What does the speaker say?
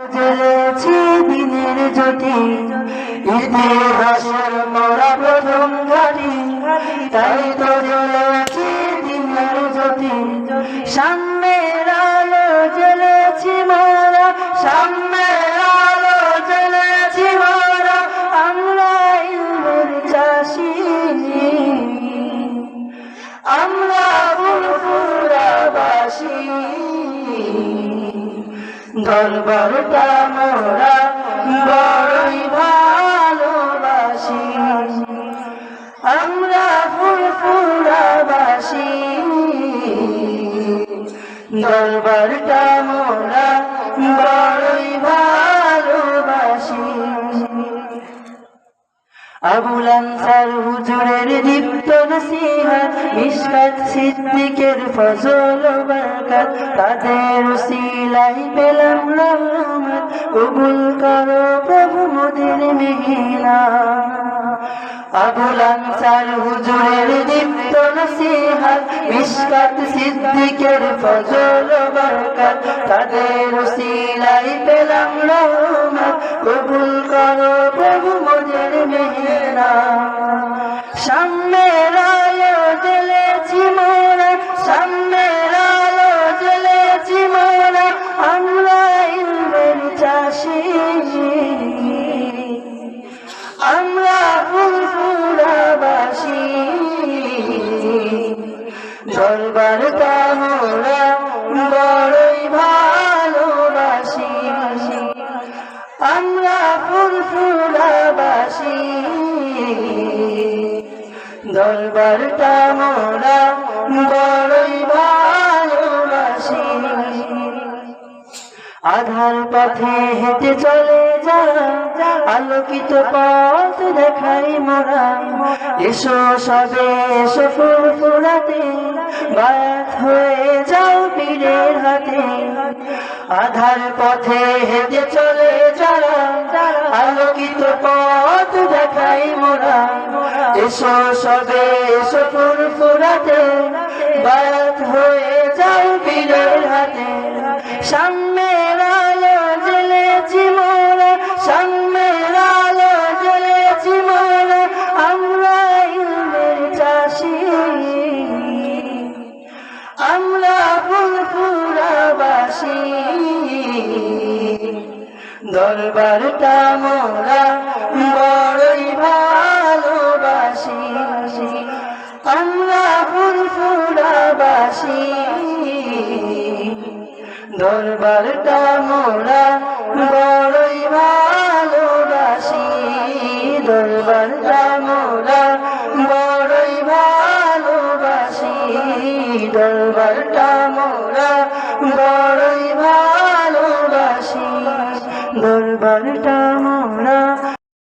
জ্বলেছি দিনের জ্যোতি। ইতিহাসের মরা প্রথম ঘাটি তাই তো জ্বলেছি দিনের জ্যোতি। সামনের দরবারটা মোরা বড়ই ভালোবাসি। আমরা ফুরফুরাবাসী। দরবারটা আবুল আনসার হুজুরের দীপ্ত নসিহত, মিশকাত সিদ্দিকের ফজল বরকত, তাদের উসিলাই পেলাম রহমত, কবুল করো প্রভু মোদের মেহনা। আবুল আনসার হুজুরের দীপ্ত নসিহত, মিশকাত সিদ্দিকের ফজল বরকত, তাদের উসিলাই পেলাম রহমত, কবুল করো প্রভু মোদের মেহনা সামনের আলো জ্বলেছি মোরা সামনের আলো জ্বলেছি মোরা, আমরা ইন্দ্রের চাষি। আমরা ফুলফুলাবাসী দরবার আমরা ফুলফুলাবাসী দরবারটা মোরা বড়ই ভালোবাসি। আধার পথে হেঁটে চলে যারা আলোকিত পথ দেখাই মোরা। এসো সবে, এসো ফুরফুরাতে, বায়াত হয়ে যাও পীরের হাতে। আধার পথে হেঁটে চলে এসো সবে এসো ফুরফুরাতে বায়াত হয়ে যাও পীরের হাতে। সামনের আলো জ্বলেছি মোরা, সামনের আলো জ্বলেছি মোরা, আমরা ইন্দ্রের চাষি। আমরা ফুলফুরাবাসী দরবারটা দরবারটা মোরা বড়ই ভালোবাসি। দরবারটা মোরা বড়ই ভালোবাসি। দরবারটা মোরা বড়ই ভালোবাসি। দরবারটা মোরা